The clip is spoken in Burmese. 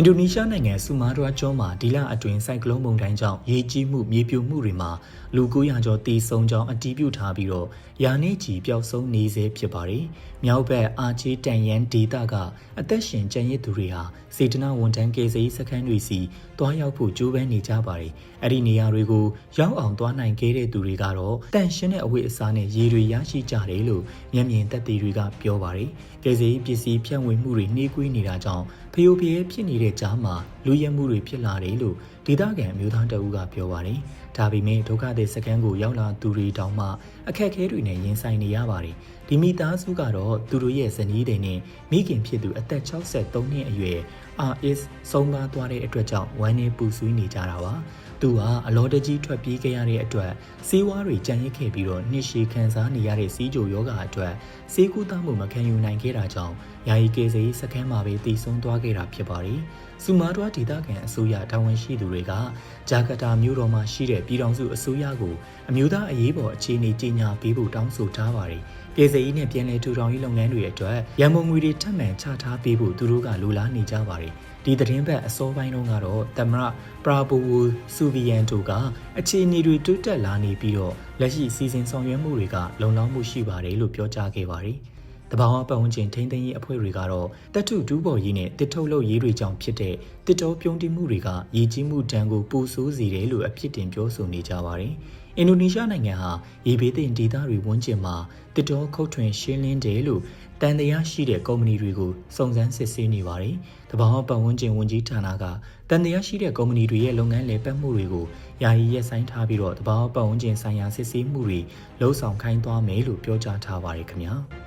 င်ဒိုနီးရှားနိုင်ငံဆူမာဒရာကျွန်းမှာဒီလအတွင်းစိုက်ကလုန်းမုန်တိုင်းကြောင့်ရေကြီးမှုမြေပြိုမှုတွေမှာလူ900ကျော်သေဆုံးကြောင်းအတည်ပြုထားပြီးတော့ယာနေကြီးပျောက်ဆုံးနေစေဖြစ်ပါတယ်။မြောက်ဘက်အာချေးတန်ရန်ဒေတာကအသက်ရှင်ကျန်ရစ်သူတွေဟာစေတနာဝန်ထမ်းကေစီစခန်းတွေစီတွားရောက်ဖို့ကြိုးပမ်းနေကြပါတယ်။အဲ့ဒီနေရာတွေကိုရောက်အောင်တွားနိုင်ခဲ့တဲ့သူတွေကတော့တန်ရှင်းတဲ့အဝတ်အစားနဲ့ရေတွေရရှိကြတယ်လို့မျက်မြင်သက်သေတွေကပြောပါတယ်။ကေစီပစ္စည်းဖြန့်ဝေမှုတွေနှေးကွေးနေတာကြောင့် ဖျို့ဖျဲဖြစ်နေတဲ့ကြားမှာလူရဲမှုတွေဖြစ်လာတယ်လို့ဒေသခံအမျိုးသားတအူးကပြောပါတယ်။ဒါပေမဲ့ဒုက္ခသည်စခန်းကိုရောက်လာသူတွေတောင်မှအခက်အခဲတွေနဲ့ရင်ဆိုင်နေရပါတယ်။ဒီမိသားစုကတော့သူတို့ရဲ့ဇနီးတွေနဲ့မိခင်ဖြစ်သူအသက်63နှစ်အရွယ် RS ဆုံးပါသွားတဲ့အတွက်ကြောင့်ဝမ်းနေပူဆွေးနေကြတာပါ။သူဟာအလောတကြီးထွက်ပြေးခဲ့ရတဲ့အတွက်စေးဝါးတွေကြံရစ်ခဲ့ပြီးတော့နှစ်ရှည်ခံစားနေရတဲ့စီးကြိုယောဂအတွက်စေးကူးသားမှုမခံယူနိုင်ခဲ့တာကြောင့်ယာယီကေစေးစခန်းမှာပဲတည်ဆုံသွားခဲ့တာဖြစ်ပါတယ်။စူမာတွားဒေသခံအစိုးရတာဝန်ရှိသူတွေကဂျာကာတာမြို့တော်မှာရှိတဲ့ပြည်ထောင်စုအစိုးရကိုအမျိုးသားအရေးပေါ်အခြေအနေကြီးညာပေးဖို့တောင်းဆိုထားပါတယ်။ပြည်စည်းနဲ့ပြည်내ထူထောင်ရေးလုပ်ငန်းတွေအတွက်ရန်ပုံငွေတွေထပ်မံချထားပေးဖို့သူတို့ကလိုလားနေကြပါတယ်။ဒီသတင်းပတ်အစောပိုင်းတုန်းကတော့သမရပရာဘိုဝူဆူဗီယန်တို့ကအခြေအနေတွေတိုးတက်လာနေပြီးတော့လက်ရှိစီစဉ်ဆောင်ရွက်မှုတွေကလုံလောက်မှုရှိပါတယ်လို့ပြောကြားခဲ့ပါတယ်။ တဘာဝပတ်ဝန်းကျင်ထိန်းသိမ်းရေးအဖွဲ့တွေကတော့တက်ထုဒူးပေါ်ရေးနဲ့တစ်ထုတ်လုပ်ရေးတွေကြောင့်ဖြစ်တဲ့တစ်တောပြုံးတိမှုတွေကရည်ကြီးမှုတန်းကိုပူဆိုးစေတယ်လို့အဖြစ်တင်ပြောဆိုနေကြပါတယ်။အင်ဒိုနီးရှားနိုင်ငံဟာရေဘေးသင့်ဒေသတွေဝန်းကျင်မှာတစ်တောခုတ်ထွင်ရှင်းလင်းတယ်လို့တန်တရားရှိတဲ့ကုမ္ပဏီတွေကိုစုံစမ်းစစ်ဆေးနေပါတယ်။တဘာဝပတ်ဝန်းကျင်ဝန်ကြီးဌာနကတန်တရားရှိတဲ့ကုမ္ပဏီတွေရဲ့လုပ်ငန်းလည်ပတ်မှုတွေကိုယာယီရပ်ဆိုင်းထားပြီးတော့တဘာဝပတ်ဝန်းကျင်ဆိုင်ရာစစ်ဆေးမှုတွေလှုံ့ဆော်ခိုင်းသွားမယ်လို့ပြောကြားထားပါတယ်ခင်ဗျာ။